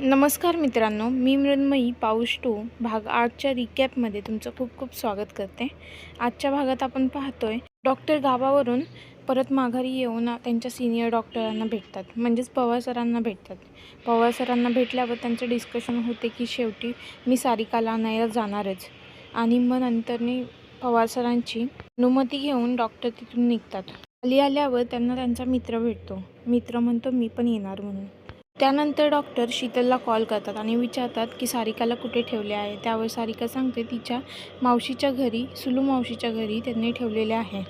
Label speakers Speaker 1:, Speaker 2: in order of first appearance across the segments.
Speaker 1: नमस्कार मित्रांनो मी मृण्मयी पाऊस टू भाग आठच्या रिकॅपमध्ये तुमचं खूप खूप स्वागत करते. आजच्या भागात आपण पाहतोय डॉक्टर गावावरून परत माघारी येऊन त्यांच्या सिनियर डॉक्टरांना भेटतात. म्हणजेच पवार सरांना भेटतात. पवार सरांना भेटल्यावर त्यांचं डिस्कशन होते की शेवटी मी सारिकाला आणायला जाणारच. आणि मग नंतरनी पवार सरांची अनुमती घेऊन डॉक्टर तिथून निघतात. खाली आल्यावर त्यांना त्यांचा मित्र भेटतो. मित्र म्हणतो मी पण येणार म्हणून. त्यानंतर डॉक्टर शीतलला कॉल करतात आणि विचारतात की सारिकाला कुठे ठेवले आहे? त्यावर सारिका सांगते तिच्या मावशीच्या घरी सुलू मावशीच्या घरी त्यांनी ठेवलेले आहे.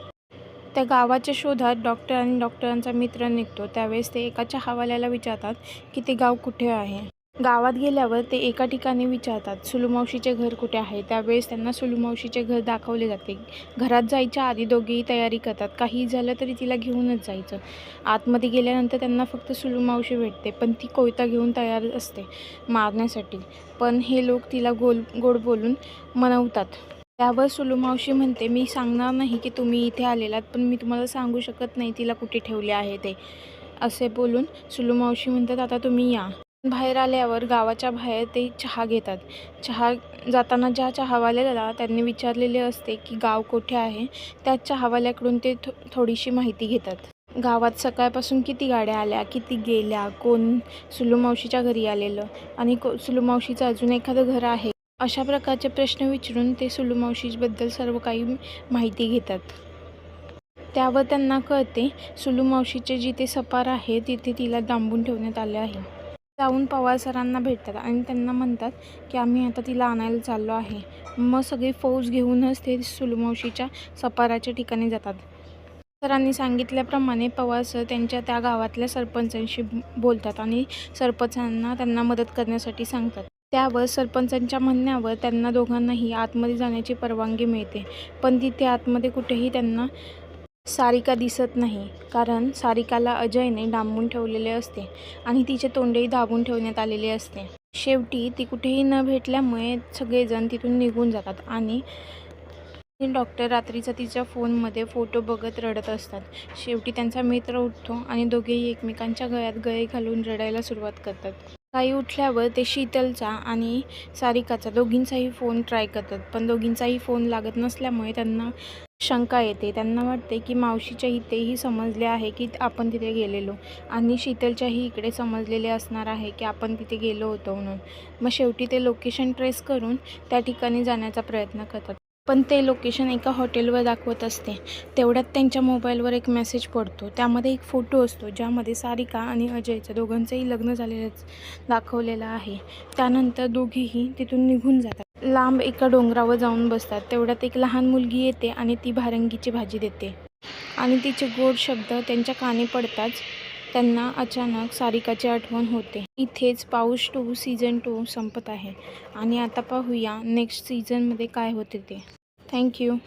Speaker 1: त्या गावाच्या शोधात डॉक्टर आणि डॉक्टरांचा मित्र निघतो. त्यावेळेस ते एका चहावाल्याला विचारतात की ते गाव कुठे आहे? गावात गेल्यावर ते एका ठिकाणी विचारतात सुलूमावशीचे घर कुठे आहे? त्यावेळेस त्यांना सुलुमावशीचे घर दाखवले जाते. घरात जायच्या आधी दोघेही तयारी करतात. काही झालं तरी तिला घेऊनच जायचं. आतमध्ये गेल्यानंतर त्यांना फक्त सुलूमावशी भेटते पण ती कोयता घेऊन तयार असते मारण्यासाठी. पण हे लोक तिला गोल गोड बोलून मनवतात. त्यावर सुलूमावशी म्हणते मी सांगणार नाही की तुम्ही इथे आलेलात पण मी तुम्हाला सांगू शकत नाही तिला कुठे ठेवले आहे ते असे बोलून सुलू मावशी म्हणतात आता तुम्ही या. बाहेर आल्यावर गावाच्या बाहेर ते चहा घेतात. चहा जाताना ज्या चहावाल्याला त्यांनी विचारलेले असते की गाव कुठे आहे? त्या चहावाल्याकडून ते थो थोडीशी माहिती घेतात. गावात सकाळपासून किती गाड्या आल्या किती गेल्या कोण सुलू मावशीच्या घरी आलेलं आणि को सुलू मावशीचं अजून एखादं घर आहे? अशा प्रकारचे प्रश्न विचारून ते सुलू मावशीबद्दल सर्व काही माहिती घेतात. त्यावर त्यांना कळते सुलू मावशीचे जिथे सपार आहे तिथे तिला डांबून ठेवण्यात आले आहे. जाऊन पवार सरांना भेटतात आणि त्यांना म्हणतात की आम्ही आता तिला आणायला चाललो आहे. मग सगळी फौज घेऊनच ते सुलमौशीच्या सपाराच्या ठिकाणी जातात. सरांनी सांगितल्याप्रमाणे पवार सर त्यांच्या त्या गावातल्या सरपंचांशी बोलतात आणि सरपंचांना त्यांना मदत करण्यासाठी सांगतात. त्यावर सरपंचांच्या म्हणण्यावर त्यांना दोघांनाही आतमध्ये जाण्याची परवानगी मिळते. पण तिथे आतमध्ये कुठेही त्यांना सारिका दिसत नाही कारण सारिकाला अजयने डांबून ठेवलेले असते आणि तिचे तोंडही दाबून ठेवण्यात आलेले असते. शेवटी ती कुठेही न भेटल्यामुळे सगळेजण तिथून निघून जातात आणि डॉक्टर रात्रीचा तिच्या फोनमध्ये फोटो बघत रडत असतात. शेवटी त्यांचा मित्र उठतो आणि दोघेही एकमेकांच्या गळ्यात गळे घालून रडायला सुरुवात करतात. सकाळी उठल्यावर ते शीतलचा आणि सारिकाचा दोघींचाही फोन ट्राय करतात. पण दोघींचाही फोन लागत नसल्यामुळे त्यांना शंका येते. त्यांना वाटते की मावशीच्या इथेही समजले आहे की आपण तिथे गेलेलो आणि शीतलच्याही इकडे समजलेले असणार आहे की आपण तिथे गेलो होतो म्हणून. मग शेवटी ते लोकेशन ट्रेस करून त्या ठिकाणी जाण्याचा प्रयत्न करतात. पण ते लोकेशन एका हॉटेलवर दाखवत असते. तेवढ्यात त्यांच्या मोबाईलवर एक मेसेज पडतो. त्यामध्ये एक फोटो असतो ज्यामध्ये सारिका आणि अजयचं दोघांचंही लग्न झालेलंच दाखवलेलं आहे. त्यानंतर दोघीही तिथून निघून जातात. लांब एका डोंगरावर जाऊन बसतात. तेवढ्यात एक लहान मुलगी येते आणि ती भारंगीची भाजी देते. आणि तिचे गोड शब्द त्यांच्या कानी पडताच त्यांना अचानक सारिकाची आठवण होते. इथेच पाऊस टू सीझन टू संपत आहे. आणि आता पाहूया नेक्स्ट सीझनमध्ये काय होते ते. Thank you.